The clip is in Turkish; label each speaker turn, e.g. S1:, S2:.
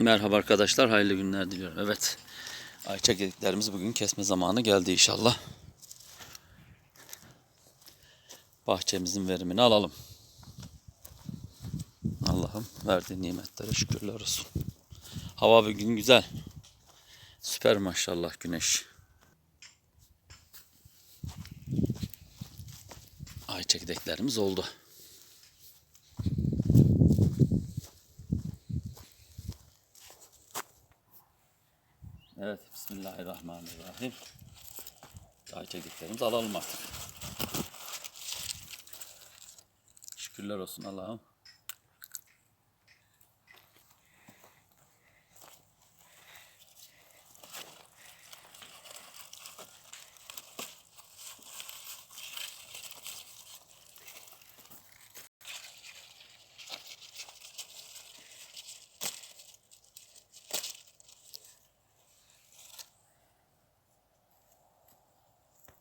S1: Merhaba arkadaşlar, hayırlı günler diliyorum. Evet, ayça gediklerimiz bugün kesme zamanı geldi inşallah. Bahçemizin verimini alalım. Allah'ım verdiği nimetlere şükürler olsun. Hava bugün güzel. Süper maşallah güneş. Ay çekirdeklerimiz oldu. Evet, Bismillahirrahmanirrahim. Ay çekirdeklerimizi alalım artık. Şükürler olsun Allah'ım.